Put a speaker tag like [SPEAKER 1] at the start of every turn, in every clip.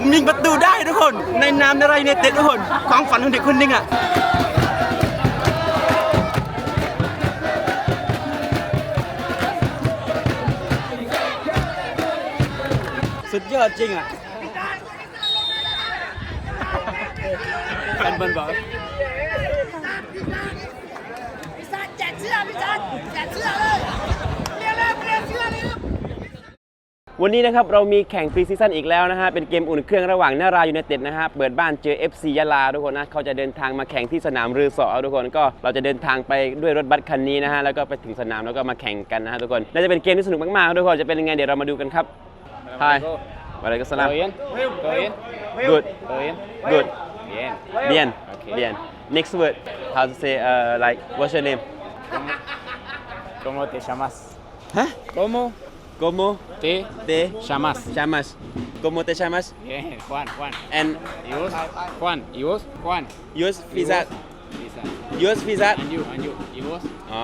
[SPEAKER 1] ผมยิงประตูได้ทุกคน ในนามนารายณ์ยูไนเต็ดทุกคน ความฝันของเด็กคนนึงอะสุดยอดจริงอะแฟนบอลบอก
[SPEAKER 2] พี่ซันแจกเสื้อพี่ซันแจกเสื้อเลยเรียกเลยเรียกเสื้อเลยครับ
[SPEAKER 1] วันนี้นะครับเรามีแข่งพรีซีซั่นอีกแล้วนะฮะเป็นเกมอุ่นเครื่องระหว่างนารายูไนเต็ดนะฮะเปิดบ้านเจอ FC ยะลาทุกคนนะเขาจะเดินทางมาแข่งที่สนามรือสอทุกคนก็เราจะเดินทางไปด้วยรถบัสคันนี้นะฮะแล้วก็ไปถึงสนามแล้วก็มาแข่งกันนะฮะทุกคนน่าจะเป็นเกมที่สนุกมากๆทุกคนจะเป็นยังไงเดี๋ยวเรามาดูกันครับ Hi วะไรก็สลาม
[SPEAKER 3] ¿Todo bien? ¿Todo bien?
[SPEAKER 1] Good
[SPEAKER 3] ¿Todo bien?
[SPEAKER 1] Good
[SPEAKER 3] Bien.
[SPEAKER 1] Bien
[SPEAKER 3] Okay.
[SPEAKER 1] Bien Next word How to say uh, like What's your name
[SPEAKER 3] ¿Cómo te llamas?
[SPEAKER 1] Huh
[SPEAKER 3] ¿Cómo
[SPEAKER 1] Como
[SPEAKER 3] te
[SPEAKER 1] te
[SPEAKER 3] llamas?
[SPEAKER 1] llamas Como te llamas
[SPEAKER 3] Bien, Juan, Juan.
[SPEAKER 1] and
[SPEAKER 3] ¿Y vos? Juan. ¿Y vos? Juan.
[SPEAKER 1] yours
[SPEAKER 3] ¿Y
[SPEAKER 1] visa
[SPEAKER 3] vos? Lisa.
[SPEAKER 1] yours visa
[SPEAKER 3] And you, and you. ¿Y vos?
[SPEAKER 1] อ๋อ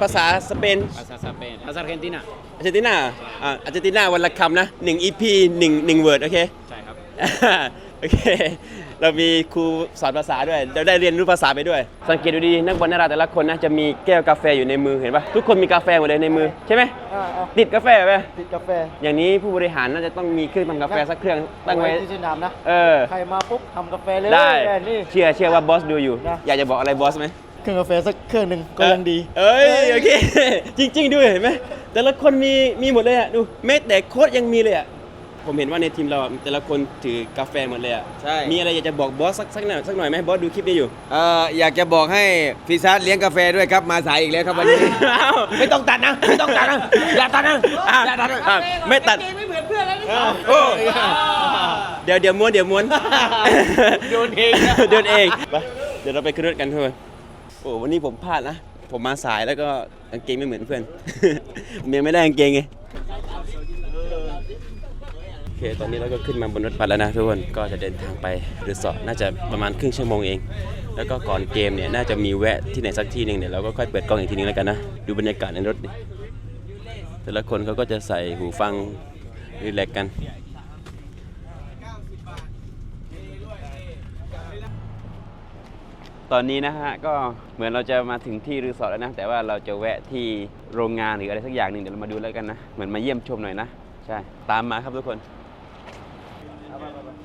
[SPEAKER 1] ภาษาสเปน
[SPEAKER 3] Pasas a Pen. ¿Vas a Argentina?
[SPEAKER 1] อาร์เจนตินาอ่าอาร์เจนตินาวันละคำนะ1 EP 1 1 word โอเค
[SPEAKER 3] ใช่ครับ
[SPEAKER 1] โอเค เรามีครูสอนภาษาด้วยเราได้เรียนรู้ภาษาไปด้วย สังเกตดูดีนักบอลนาราแต่ละคนนะจะมีแก้วกาแฟอยู่ในมือเห็นปะทุกคนมีกาแฟหมดเลยในมือใช่ไหมติดกาแฟไหม
[SPEAKER 4] ติดกาแฟ
[SPEAKER 1] อย่างนี้ผู้บริหารน่าจะต้องมีเครื่องทำกาแฟสักเครื่องตั้งไว้
[SPEAKER 4] ที่สนามนะ
[SPEAKER 1] เออ
[SPEAKER 4] ใครมาปุ๊บทำกาแฟเลย
[SPEAKER 1] ได้
[SPEAKER 4] แนี่
[SPEAKER 1] เชื่อเชื่อว่าบอสดูอยู่
[SPEAKER 4] นะ
[SPEAKER 1] อยากจะบอกอะไรบอสไหม
[SPEAKER 4] เครื่องกาแฟสักเครื่องหนึ่งก็ยังดี
[SPEAKER 1] เอ้ยโอเค จริง ๆ ด้วยเห็นไหมแต่ละคนมีมีหมดเลยอะดูแม้แต่โค้ชยังมีเลยอะ ผมเห็นว่าในทีมเราอะแต่ละคนถือกาแฟหมดเลยอะ
[SPEAKER 5] ใช่
[SPEAKER 1] มีอะไรอยากจะบอกบอสสักสักหน่อยสักหน่อยไหมบอสดูคลิปนี้อยู่
[SPEAKER 5] เอ่ออยากจะบอกให้ฟิซัสเลี้ยงกาแฟด้วยครับมาสายอีกแล้วครับวันนี้
[SPEAKER 1] อ้าว
[SPEAKER 5] ไม่ต้องตัดนะไม่ต้องตัดนะอย่าตัดนะ
[SPEAKER 1] อะ
[SPEAKER 5] อย่าตัดนะ
[SPEAKER 1] อะไม่ตัด
[SPEAKER 2] ไม่เหมือนเพื่อนแล้วนี่
[SPEAKER 1] โอ้เดี๋ยวเดี๋ยวม้วนเดี๋ยวม้วน
[SPEAKER 5] โดนเองนะ
[SPEAKER 1] โดนเองไปเดี๋ยวเราไปขึ้นรถกันเพื่อนโอ้วันนี้ผมพลาดนะ ผมมาสายแล้วก็กางเกงไม่เหมือนเพื่อน ผมยังไม่ได้กางเกงไงโอ เคตอนนี้เราก็ขึ้นมาบนรถบัสแล้วนะทุกคนก็จะเดินทางไปรีสอร์ทน่าจะประมาณครึ่งชั่วโมงเอง แล้วก็ก่อนเกมเนี่ยน่าจะมีแวะที่ไหนสักที่หนึ่งเดี๋ยเราก็ค่อยเปิดกล้องอีกทีนึงแล้วกันนะดูบรรยากาศในรถดิแต่ละคนเขาก็จะใส่หูฟังรีแลกซ์กันตอนนี้นะฮะก็เหมือนเราจะมาถึงที่รีสอร์ทแล้วนะ แต่ว่าเราจะแวะที่โรงงานหรืออะไรสักอย่างหนึ่งเดี๋ยวเรามาดูแล้วกันนะ เหมือนมาเยี่ยมชมหน่อยนะ ใช่ ตามมาครับทุกคน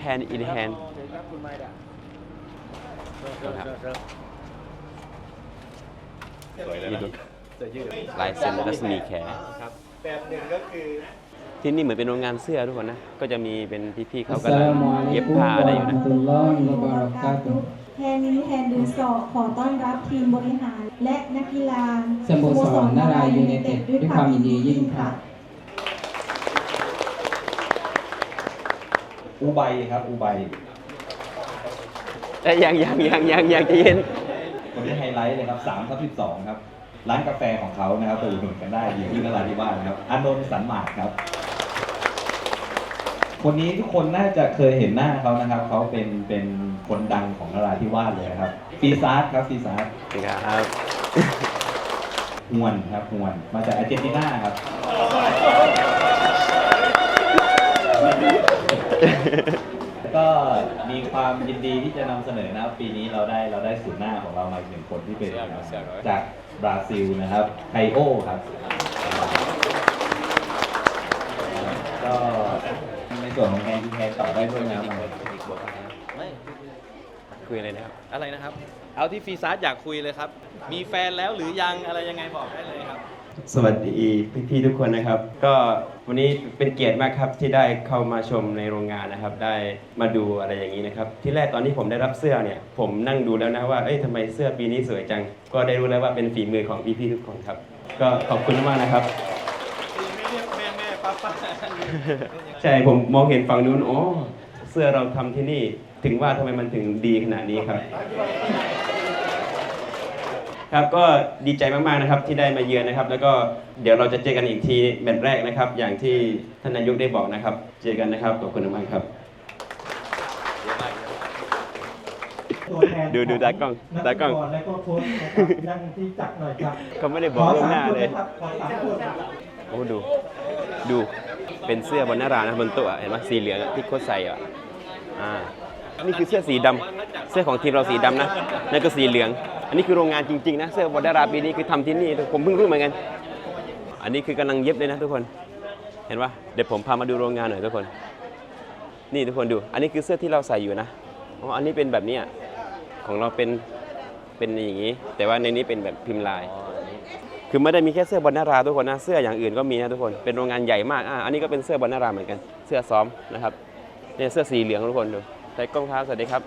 [SPEAKER 1] hand in hand นี่ดูลายเซ็นรัศมีแขที่นี่เหมือนเป็นโรงงานเสื้อทุกคนนะ ก็จะมีเป็นพี่ๆเขากำลังเย็บ
[SPEAKER 6] Assalamualaikum
[SPEAKER 1] ผ้าอะไรอยู่นะ
[SPEAKER 6] warahmatullahi wabarakatuh
[SPEAKER 7] แทนนิแทนดูสอขอต้อนรับทีมบริหาร และนักกีฬา
[SPEAKER 6] สโมสรนารายณ์ยูไนเต็ดด้วยความยินดียิ่งครั
[SPEAKER 8] อูไบครับอูไบ
[SPEAKER 1] เอ้ยยังยังยังยังยังใจะเย็น
[SPEAKER 8] คนที่ไฮไลท์เลยครับ3ทับ12ครับ ร้านกาแฟของเขานะครับไปอุดหนุนกันได้อยู่ที่นราธิวาสนะครับอานนท์สันหมากครับ คนนี้ทุกคนน่าจะเคยเห็นหน้าเขานะครับ เขาเป็นเป็นคนดังของนราธิวาสเลยนะครับปีซาร์ครับปีซาร์
[SPEAKER 1] ครับ
[SPEAKER 8] ฮวนครับฮวน มาจากอาร์เจนตินาครับ ก็มีความยินดีที่จะนำเสนอนะครับปีนี้เราได้เราได้ศูนย์หน้าของเรามาอีกหนึ่งคนที่เป็นจากบราซิลนะครับไคโอครับ ก็ในส่วนของแฮนด์ทูแฮนด์ต่อได้ด้วยนะครับ
[SPEAKER 1] คุยอะไรนะครับ
[SPEAKER 9] อะไรนะครับ เอาที่ฟีซัสอยากคุยเลยครับ มีแฟนแล้วหรือยังอะไรยังไงบอกได้เลยครับ
[SPEAKER 1] สวัสดีพี่ๆทุกคนนะครับ ก็ วันนี้เป็นเกียรติมากครับที่ได้เข้ามาชมในโรงงานนะครับ ได้มาดูอะไรอย่างนี้นะครับ ที่แรกตอนที่ผมได้รับเสื้อเนี่ยผมนั่งดูแล้วนะว่าเอ้ยทำไมเสื้อปีนี้สวยจัง ก็ได้รู้แล้วว่าเป็นฝีมือของพี่ๆทุกคนครับ ก็ขอบคุณมากนะครับ
[SPEAKER 9] ไม่เรียกแม่แม่ป้าป้า
[SPEAKER 1] ใช่ผมมองเห็นฝั่งนู้นอ๋อเสื้อเราทำที่นี่ ถึงว่าทำไมมันถึงดีขนาดนี้ครับ ครับก็ดีใจมากๆนะครับที่ได้มาเยือนนะครับ แล้วก็เดี๋ยวเราจะเจอกันอีกทีแมตช์แรกนะครับ อย่างที่ท่านนายกได้บอกนะครับ เจอกันนะครับขอบคุณมากๆครับ
[SPEAKER 4] ตัวแทน
[SPEAKER 1] ดูดูตากล้องตากล้อง
[SPEAKER 4] นับอลและก็โค้ชนะครับนั่งที่จักรหน่อยครับ
[SPEAKER 1] เขาไม่ได้บอกล่วงหน้าเลย
[SPEAKER 4] ขอสามคนนะครับขอสามคนครับ
[SPEAKER 1] โอ้ดู ดู เป็นเสื้อบนหน้าร้านนะบนโต๊ะอะเห็นไหมสีเหลืองอะที่โค้ชใส่อะอ่า นี่คือเสื้อสีดำเสื้อของทีมเราสีดำนะ นั่นก็สีเหลือง อันนี้คือโรงงานจริงๆนะเสื้อบอลดาราปีนี้คือทำที่นี่ผมเพิ่งรู้เหมือนกัน อันนี้คือกำลังเย็บเลยนะทุกคน เห็นปะเดี๋ยวผมพามาดูโรงงานหน่อยทุกคน นี่ทุกคนดู อันนี้คือเสื้อที่เราใส่อยู่นะอ๋ออันนี้เป็นแบบนี้ของเราเป็นเป็นอย่างนี้ แต่ว่าในนี้เป็นแบบพิมพ์ลาย คือไม่ได้มีแค่เสื้อบอลนาราทุกคนนะ เสื้ออย่างอื่นก็มีนะทุกคน เป็นโรงงานใหญ่มากอ่าอันนี้ก็เป็นเสื้อบอลนาราเหมือนกัน เสื้อซ้อมนะครับเนี่ยเสื้อสีเหลืองทุกคนดู ใส่กล้องเท้าสวัสดีครับ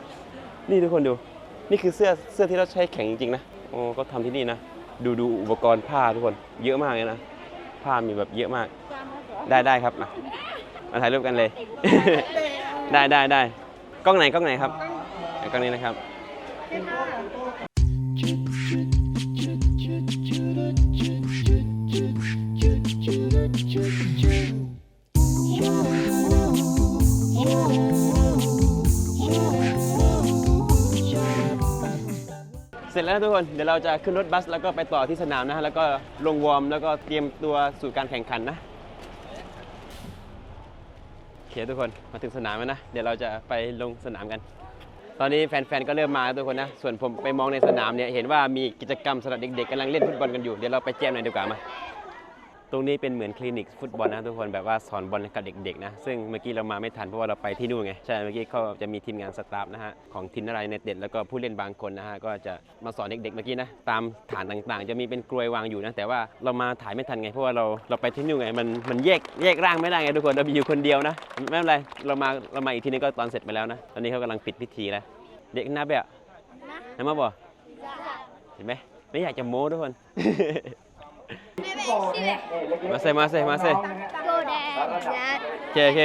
[SPEAKER 1] นี่ทุกคนดู นี่คือเสื้อเสื้อที่เราใช้แข่งจริงๆนะโอ้ก็ทำที่นี่นะ ดูดูอุปกรณ์ผ้าทุกคน เยอะมากเลยนะ ผ้ามีแบบเยอะมาก ได้ได้ครับมามาถ่ายรูปกันเลย ได้ได้ได้กล้องไหนกล้องไหนครับ กล้องนี้นะครับ เสร็จแล้วนะทุกคนเดี๋ยวเราจะขึ้นรถบัสแล้วก็ไปต่อที่สนามนะฮะแล้วก็ลงวอร์มแล้วก็เตรียมตัวสู่การแข่งขันนะโอเคทุกคนมาถึงสนามแล้วนะ เดี๋ยวเราจะไปลงสนามกัน ตอนนี้แฟนๆก็เริ่มมาแล้วทุกคนนะ ส่วนผมไปมองในสนามเนี่ยเห็นว่ามีกิจกรรมสำหรับเด็กๆกำลังเล่นฟุตบอลกันอยู่เดี๋ยวเราไปแจมหน่อยดีกว่ามา ตรงนี้เป็นเหมือนคลินิกฟุตบอลนะทุกคนแบบว่าสอนบอลกับเด็กๆนะซึ่งเมื่อกี้เรามาไม่ทันเพราะว่าเราไปที่นู่นไงใช่เมื่อกี้เขาจะมีทีมงานสตาฟนะฮะของทีมนารายในเต็ดแล้วก็ผู้เล่นบางคนนะฮะก็จะมาสอนเด็กๆเมื่อกี้นะตามฐานต่างๆ จะมีเป็นกลวยวางอยู่นะแต่ว่าเรามาถ่ายไม่ทันไงเพราะว่าเราเราไปที่นู่นไงมันมันแยกแยกร่างไม่ได้ไงทุกคนเรามีอยู่คนเดียวนะไม่เป็นไรเรามาเรามาอีกทีนึงก็ตอนเสร็จไปแล้วนะตอนนี้เขากำลังปิดพิธีแล้วเด็กหน้าแบบน้ำมาบ่เห็นไหมไม่อยากจะโม้ทุกคน มาเซมาเซมาเซ
[SPEAKER 2] Go dad, dad.
[SPEAKER 1] โอเคโอเค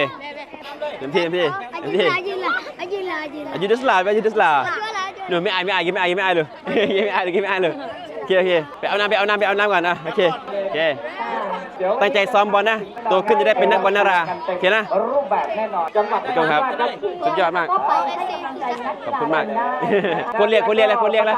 [SPEAKER 1] เต็มที่เต็มที่เต็มที่
[SPEAKER 2] Ajila, ajila, ajila.
[SPEAKER 1] อายุดัสลาไปอายุดัสลา
[SPEAKER 2] Ajila,
[SPEAKER 1] หนูไม่อายไม่อายกินไม่อายกินไม่อายเลยกินไม่อายเลยกินไม่อายเลยโอเคโอเคไปเอาน้ำไปเอาน้ำไปเอาน้ำก่อนนะโอเคโอเค ตั้งใจซ้อมบอลนะโตขึ้นจะได้เป็นนักบอลนาราโอเคนะรูปแบบแน่นอนจังหวัดครับสุดยอดมาก ขอบคุณมากคนเรียกคนเรียกแล้วคนเรียกแล้ว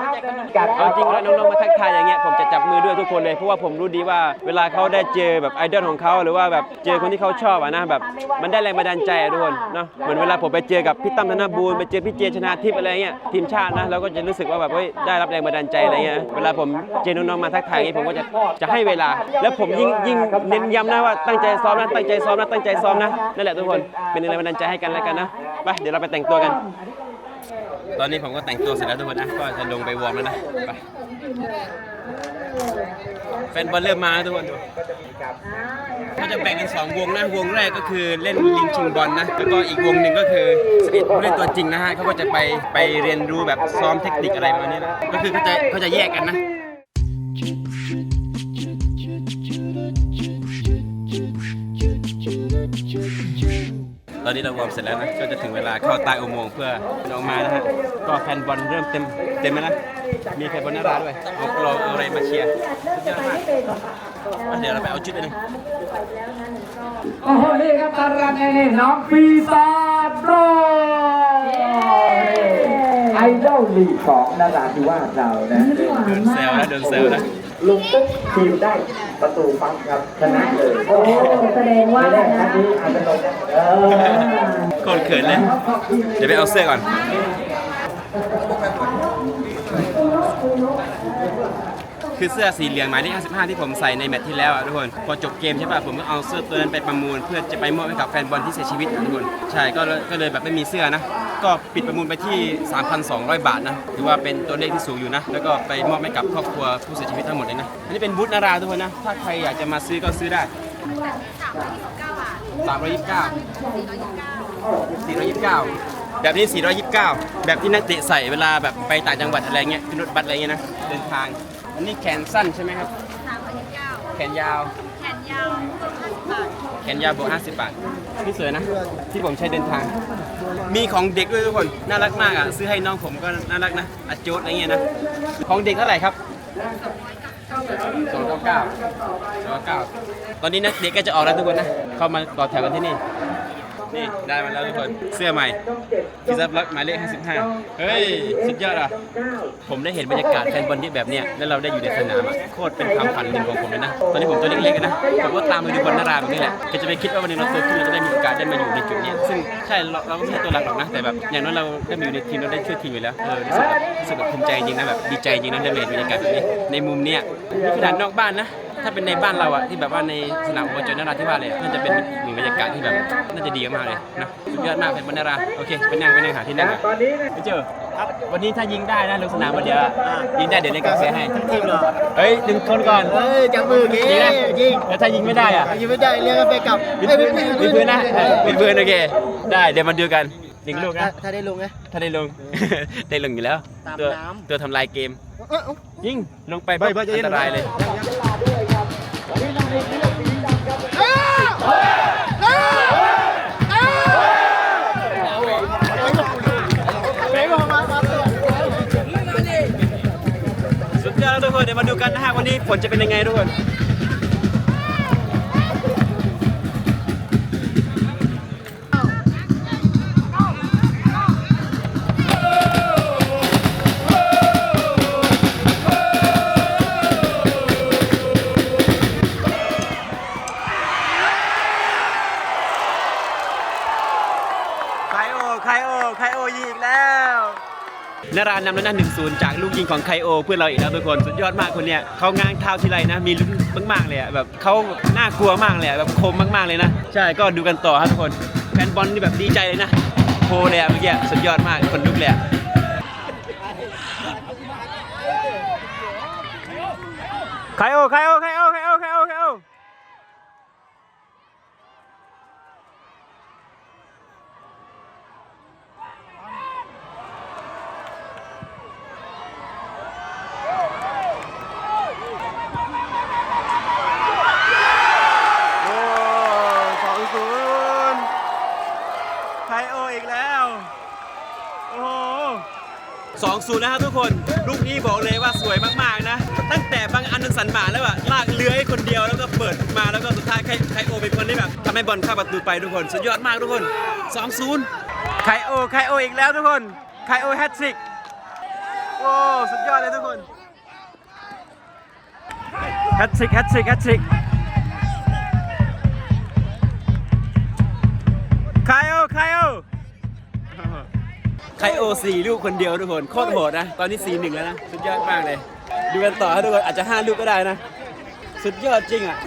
[SPEAKER 1] เอาจริงแล้วน้องๆมาทักทายอย่างเงี้ยผมจะจับมือด้วยทุกคนเลยเพราะว่าผมรู้ดีว่าเวลาเขาได้เจอแบบไอดอลของเขาหรือว่าแบบเจอคนที่เขาชอบอะนะแบบมันได้แรงบันดาลใจอะทุกคนเนาะเหมือนเวลาผมไปเจอกับพี่ตั้มธนบูรณ์ไปเจอพี่เจชนาทิพย์อะไรเงี้ยทีมชาตินะเราก็จะรู้สึกว่าแบบเฮ้ยได้รับแรงบันดาลใจอะไรเงี้ยเวลาผมเจอน้องๆมาทักทายอย่างงี้ผมก็จะจะให้เวลา แล้วผมยิ่งยิ่งเน้นย้ำนะว่าตั้งใจซ้อมนะตั้งใจซ้อมนะตั้งใจซ้อมนะนั่นแหละทุกคนเป็นแรงบันดาลใจให้กันแล้วกันนะไปเดี๋ยวเราไปแต่งตัวกัน ตอนนี้ผมก็แต่งตัวเสร็จแล้วทุกคนนะก็จะลงไปวอร์มแล้วนะไปแฟนบอลเริ่มมาแล้วทุกคนดูเขาจะแบ่งเป็นสองวงนะ วงแรกก็คือเล่นลิงชิงบอลนะ แล้วก็อีกวงหนึ่งก็คือสปีดผู้เล่นตัวจริงนะฮะเขาก็จะไปไปเรียนรู้แบบซ้อมเทคนิคอะไรประมาณนี้นะ ก็คือเขาจะเขาจะแยกกันนะ ตอนนี้เราวอร์มเสร็จแล้วนะก็จะถึงเวลาเข้าใต้อุโมงค์เพื่อออกมานะฮะก็แฟนบอลเริ่มเต็มเต็มแล้วนะมีแฟนบอลนาราด้วยเอาเราเอาอะไรมาเชียร์สุดยอดมากอะเดี๋ยวเราไปเอาชุดเลยนะ
[SPEAKER 6] โอ้โหนี่ครับตารันเองน้องปีศาจโรไอดอลลีกของนาราธิวาสเรานะ
[SPEAKER 1] โดนเซลนะโดนเซลนะ
[SPEAKER 6] ลุงปุ๊บทีมได้ประตูปั๊บครับชนะเลยโอ้แสดงว่าไม่ได้ครั้งนี้อาจจะลงเออ
[SPEAKER 1] โคตรเขินเลย เดี๋ยวไปเอาเสื้อก่อน คือเสื้อสีเหลืองหมายเลข55 ที่ผมใส่ในแมตช์ที่แล้วอะทุกคน พอจบเกมใช่ป่ะผมก็เอาเสื้อตัวนั้นไปประมูล เพื่อจะไปมอบให้กับแฟนบอลที่เสียชีวิตนะทุกคน ใช่ก็เลยก็เลยแบบไม่มีเสื้อนะ ก็ปิดประมูลไปที่ 3,200 บาทนะ ถือว่าเป็นตัวเลขที่สูงอยู่นะ แล้วก็ไปมอบให้กับครอบครัวผู้เสียชีวิตทั้งหมดเลยนะ อันนี้เป็นบูธนาราทุกคนนะ ถ้าใครอยากจะมาซื้อก็ซื้อได้ 329 429 แบบนี้ 429 แบบที่นักเตะใส่เวลาแบบไปต่างจังหวัดอะไรเงี้ยขึ้นรถบัสอะไรเงี้ยนะเดินทาง อันนี้แขนสั้นใช่ไหมครับแขนยาว แขนยาวแขนยาวบวก50 บาทนี่สวยนะ ที่ผมใช้เดินทาง มีของเด็กด้วยทุกคน น่ารักมากอะ ซื้อให้น้องผมก็น่ารักนะอาโจดอะไรเงี้ยนะ ของเด็กเท่าไหร่ครับสองเก้าเก้าสองเก้าตอนนี้นักเด็กก็จะออกแล้วทุกคนนะ เข้ามาต่อแถวกันที่นี่ นี่ได้มาแล้วทุกคนเสื้อใหม่ฟิซับล็อกหมายเลข 55 เฮ้ย สุดยอดอะ ผมได้เห็นบรรยากาศแฟนบอลที่แบบเนี้ยแล้วเราได้อยู่ในสนามอะโคตรเป็นความฝันหนึ่งของผมเลยนะ ตอนนี้ผมตัวเล็กๆนะ ผมก็ตามไปดูบอลนาราแบบนี้แหละก็จะไปคิดว่าวันนึงเราโตขึ้นเราจะได้มีโอกาสได้มาอยู่ในจุดเนี้ยซึ่งใช่ เราเราก็ไม่ใช่ตัวหลักหรอกนะ แต่แบบอย่างน้อยเราได้มาอยู่ในทีมเราได้ช่วยทีมอยู่แล้ว เออรู้สึกแบบรู้สึกแบบภูมิใจจริงนะแบบดีใจจริงนะได้มาเห็นบรรยากาศแบบนี้ในมุมเนี้ยนี่ขนาดนอกบ้านนะ ถ้าเป็นในบ้านเราอะที่แบบว่าในสนามอบจนราธิวาสเลยอะน่าจะเป็นหนึ่งบรรยากาศที่แบบน่าจะดีมากเลยนะสุดยอดมากเป็นบรรณาราโอเคไปนั่งไปนั่งหาที่นั่งก่อนไม่เจอครับวันนี้ถ้ายิงได้นะลงสนามวันเดียวอะยิงได้เดี๋ยวเล่นกาแฟให้ทีมเหรอเฮ้ยหนึ่งคนก่อน
[SPEAKER 4] เฮ้ยจับมือกี้
[SPEAKER 1] ยิงนะ
[SPEAKER 4] ยิง
[SPEAKER 1] แล้วถ้ายิงไม่ได้อะ
[SPEAKER 4] ยิงไม่ได้เรียกกันไปกลับ
[SPEAKER 1] วิดพื้นวิดพื้นนะเออวิดพื้นโอเคได้เดี๋ยวมาดูกันหนึ่งลูกนะ
[SPEAKER 4] ถ้าได้ลงไง
[SPEAKER 1] ถ้าได้ลง ได้ลงอยู่แล้ว
[SPEAKER 4] ตาม
[SPEAKER 1] ตัว
[SPEAKER 4] น้ำ
[SPEAKER 1] ตัวทำลายเกม
[SPEAKER 4] เอ้า
[SPEAKER 1] ยิงลงไปปุ๊บอันตรายเลย สุดยอดทุกคนเดี๋ยวมาดูกันนะฮะวันนี้ผลจะเป็นยังไงทุกคน นารนำแล้วนะหนึ่งศูนย์จากลูกยิงของไคโอเพื่อนเราอีกแล้วทุกคนสุดยอดมากคนเนี้ยเขาง้างเท้าทีไรนะมีลุ้นมากๆเลยอะแบบเขาน่ากลัวมากเลยอะแบบคมมากๆเลยนะใช่ก็ดูกันต่อครับทุกคนแฟนบอลนี่แบบดีใจเลยนะโพเลยอะเมื่อกี้สุดยอดมากคนลุกเลยอะไคโอไคโอไคโอไคโอ โอ้สองศูนย์ ไทโออีกแล้ว โอ้สองศูนย์นะครับทุกคน ลูกนี้บอกเลยว่าสวยมากๆนะ ตั้งแต่บางอันนึงสันหมาแล้วอะลากเลื้อยคนเดียวแล้วก็เปิดมาแล้วก็สุดท้ายไคไคโอเป็นคนที่แบบทำให้บอลเข้าประตูไปทุกคน สุดยอดมากทุกคนสองศูนย์ไคโอไคโออีกแล้วทุกคนไคโอแฮตทริกโอ้สุดยอดเลยทุกคนแฮตทริกแฮตทริกแฮตทริก ไคโอไคโอไคโอสี่ลูกคนเดียวทุกคนโคตรโหดนะ ตอนนี้สี่หนึ่งแล้วนะ สุดยอดมากเลย ดูกันต่อครับทุกคนอาจจะห้าลูกก็ได้นะ สุดยอดจริงอะ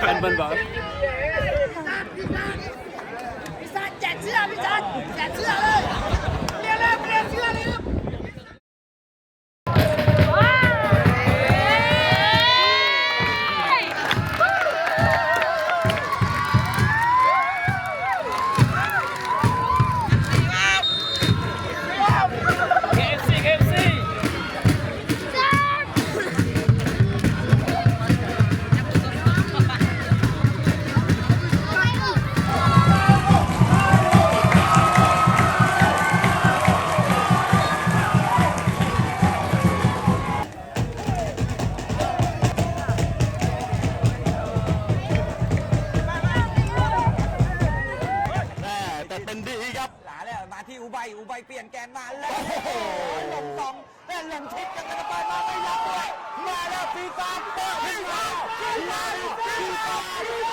[SPEAKER 1] แฟนบอลบอก
[SPEAKER 2] พี่ซันแจกเสื้อพี่ซันแจกเสื้อเลย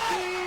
[SPEAKER 5] จ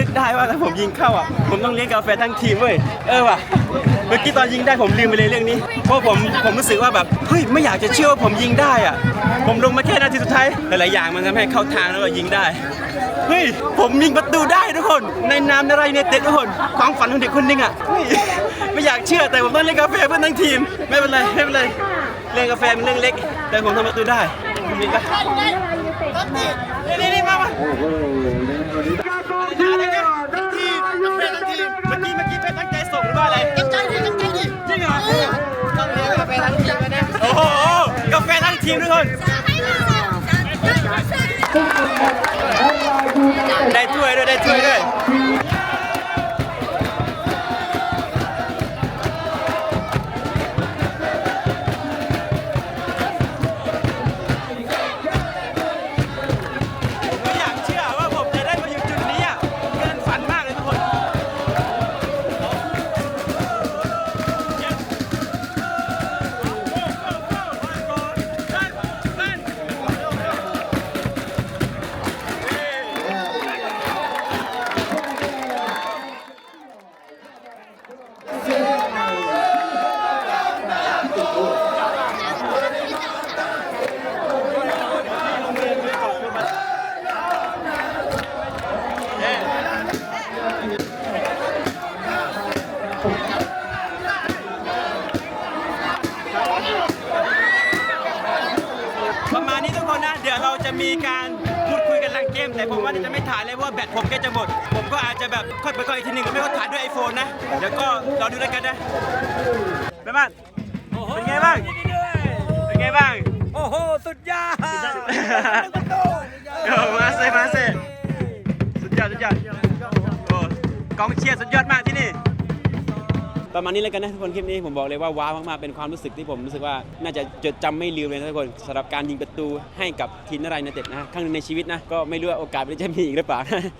[SPEAKER 5] นึกได้
[SPEAKER 1] ว่าถ้าผมยิงเข้าอะผมต้องเลี้ยงกาแฟทั้งทีมเว้ยเออว่ะเมื่อกี้ตอนยิงได้ผมลืมไปเลยเรื่องนี้เพราะผมผมรู้สึกว่าแบบเฮ้ยไม่อยากจะเชื่อว่าผมยิงได้อะ ผมลงมาแค่นาทีสุดท้ายหลายๆอย่างมันทำให้เข้าทางแล้วก็ยิงได้เฮ้ยผมยิงประตูได้ทุกคน ในนามนารายเนเต็ดทุกคนความฝันของเด็กคนหนึงอะไม่อยากเชื่อแต่ผมต้องเล่นกาแฟเพื่อทั้งทีม ไม่เป็นไรไม่เป็นไรเล่นกาแฟเป็นเรื่องเล็ก แต่ผมทำประตูได้ผมยิงได้นี่นี่มามา โอ้โหกาแฟทั้งทีมทุกคน ได้ถ้วยด้วยได้ถ้วยด้วย ผมใกล้จะหมด ผมก็อาจจะแบบค่อยไปก่อนอีกทีหนึ่งไม่ก็ถ่ายด้วยไอโฟนนะ เดี๋ยวก็รอดูแล้วกันนะไปบ้านเป็นไงบ้าง เป็นไงบ้าง
[SPEAKER 5] โอ้โห สุดยอด
[SPEAKER 1] โอ้มาเซมาเซสุดยอดสุดยอดโอ้กองเชียร์สุดยอดมากที่นี่ ประมาณนี้แล้วกันนะทุกคนคลิปนี้ผมบอกเลยว่าว้าวมากๆเป็นความรู้สึกที่ผมรู้สึกว่าน่าจะจดจำไม่ลืมเลยนะทุกคนสำหรับการยิงประตูให้กับทีมนารายณ์ยูไนเต็ดนะครั้งหนึงในชีวิตนะก็ไม่รู้ว่าโอกาสมันจะมีอีกหรือเปล่า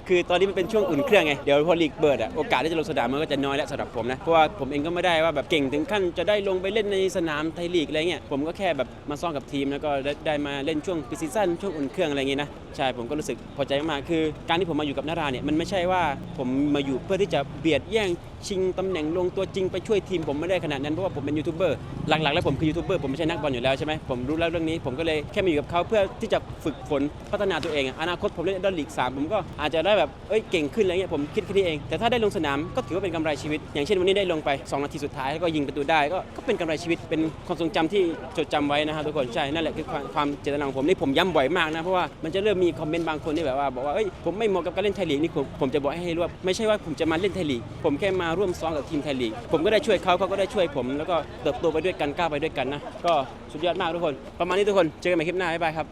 [SPEAKER 1] คือตอนนี้มันเป็นช่วงอุ่นเครื่องไงเดี๋ยวพอลีกเบิร์ดอะโอกาสที่จะลงสนามมันก็จะน้อยแล้วสำหรับผมนะเพราะว่าผมเองก็ไม่ได้ว่าแบบเก่งถึงขั้นจะได้ลงไปเล่นในสนามไทยลีกอะไรเงี้ยผมก็แค่แบบมาซ้อมกับทีมแล้วก็ได้ไดมาเล่นช่วงปีซีซั่นช่วงอุ่นเครื่องอะไรเงี้ยนะใช่ผมก็รู้สึกพอใจมากคือ การที่ผมมาอยู่กับนาราเนี่ยมันไม่ใช่ว่าผมมาอยู่เพื่อที่จะเบียดแย่งชิงตำแหน่งลงตัวจริงไปช่วยทีมผมไม่ได้ขนาดนั้นเพราะว่าผมเป็นยูทูบเบอร์หลักๆแล้วผมคือยูทูบเบอร์ผมไม่ใช่นักบอลอยู่แล้วใช่ไหมผมรู้แล้วเรื่องนี้ผมก็เลยแค่มาอยู่กับเขาเพื่อที่จะฝึกฝนพัฒนาตัวเองอนาคตผมเล่นดอลลีกสามผมก็อาจจะได้แบบเอ้ยเก่งขึ้นอะไรเงี้ยผมคิดแค่นี้เองแต่ถ้าได้ลงสนามก็ถือว่าเป็นกำไรชีวิต อย่างเช่นวันนี้ได้ลงไป 2 นาทีสุดท้ายแล้วก็ยิงประตูได้ก็ก็เป็นกำไรชีวิตเป็นความทรงจำที่จดจำไว้นะครับทุกคนใช่นั่นแหละคือความความเจตนาของผมนี่ผมย้ำบ่อยมากนะเพราะว่ามันจะเริ่มมีคอมเมนต์บางคนที่แบบว่าบอกว่าเอ้ยผมไม่เหมาะกับการเล่นไทยลีกนี่ผมผมจะบอกให้รู้ว่าไม่ใช่ว่าผมจะมาเล่นไทยลีกผมแค่มาร่วมซ้อมกับทีมไทยลีกผมก็ได้ช่วยเขาเขาก็ได้ช่วยผม แล้วก็เติบโตไปด้วยกันก้าวไปด้วยกันนะ ก็สุดยอดมากทุกคน ประมาณนี้ทุกคน เจอกันใหม่คลิปหน้า บ๊ายบายครับ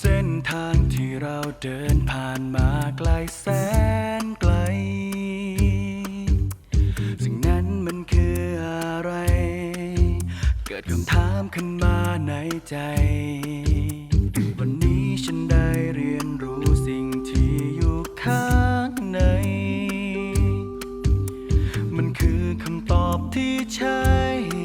[SPEAKER 10] เส้นทางที่เราเดินผ่านมาไกลแสนไกล สิ่งนั้นมันคืออะไร เกิดคำถามขึ้นมาในใจ ที่ใช่